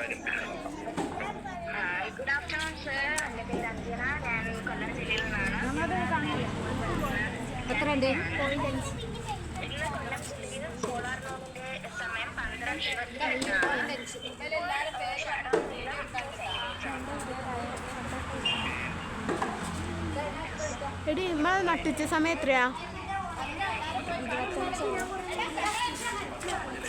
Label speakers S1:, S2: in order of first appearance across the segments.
S1: കാര്യം. പിന്നെ
S2: good afternoon sir എന്റെ പേര് അഞ്ജന. ഞാൻ കൊല്ലം ജില്ലയിൽ നിന്നാണ്. സമയം പന്ത്രണ്ട് ഇരുപത്തിരണ്ടാണ്
S3: എടി ഇമ്മ നട്ടിച്ച സമയം എത്രയാ?
S1: സജ്ജീകരണത്തിലേക്ക് കാണിക്കുമോനെ
S2: കാണാമോ സാർ
S1: ചെറുതായി വരുമ്പോ അല്ലേ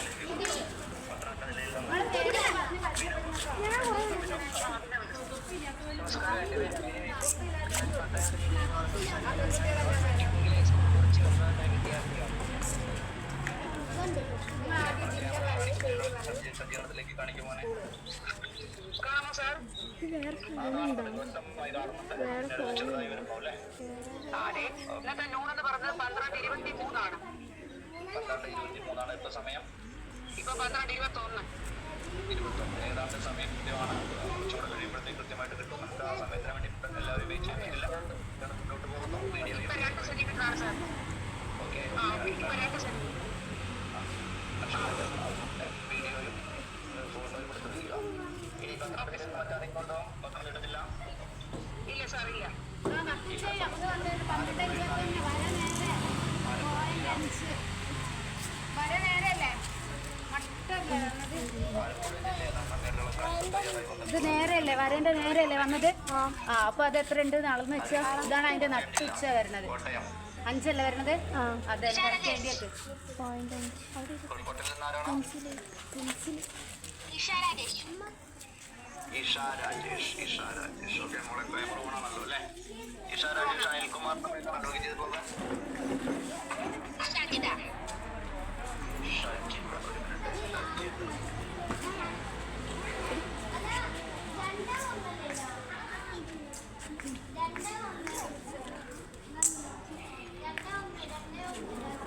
S2: അതെ ഇന്നത്തെ നോൺ എന്ന് പറഞ്ഞത് പന്ത്രണ്ട് ഇരുപത്തി മൂന്നാണ്
S1: പന്ത്രണ്ട് ഇരുപത്തി മൂന്നാണ് ഇപ്പൊ സമയം
S2: ഇപ്പൊ പന്ത്രണ്ട് ഇരുപത്തി ഒന്ന്
S1: ഏതാണ്ട് സമയം കൃത്യമാണ്
S3: ഇത് നേരെയല്ലേ? വരേന്റെ നേരെയല്ലേ വന്നത്? ആ അപ്പൊ അത് എത്ര ഉണ്ട് അളന്ന് വെച്ചാ? ഇതാണ് അതിന്റെ നട്ടുച്ച
S1: വരുന്നത്.
S3: അഞ്ചല്ലേ വരുന്നത്? അതെ
S2: ഇഷ രാജേഷ്
S1: ഇഷ രാജേഷ് ഓക്കെ മോളെ പ്രേമറൂണാണല്ലോ അല്ലേ? ഇഷ രാജേഷ് അനിൽകുമാർ തമ്മിൽ ലോഗിൻ ചെയ്ത് ഷജിത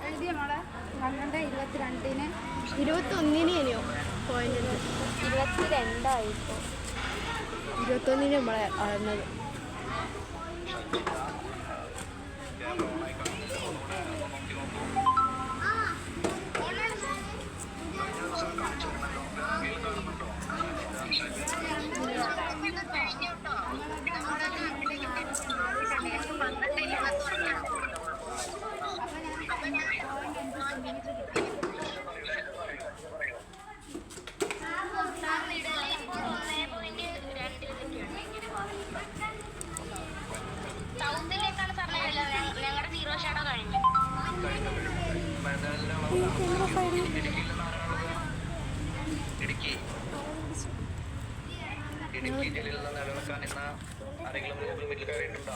S3: എഴുതിയ മോളെ? പന്ത്രണ്ട് ഇരുപത്തിരണ്ടിന്. ഇരുപത്തൊന്നിന് ഇനിയോ പോയിന്റ് ഇരുപത്തിരണ്ടായിപ്പോ. ഇരുപത്തൊന്നിന് നമ്മളെ
S1: ഇടുക്കി. ജില്ലയിൽ നിന്ന് നിലനിൽക്കാൻ എന്ന ആരെങ്കിലും വീട്ടിൽ കയറിയിട്ടുണ്ടോ?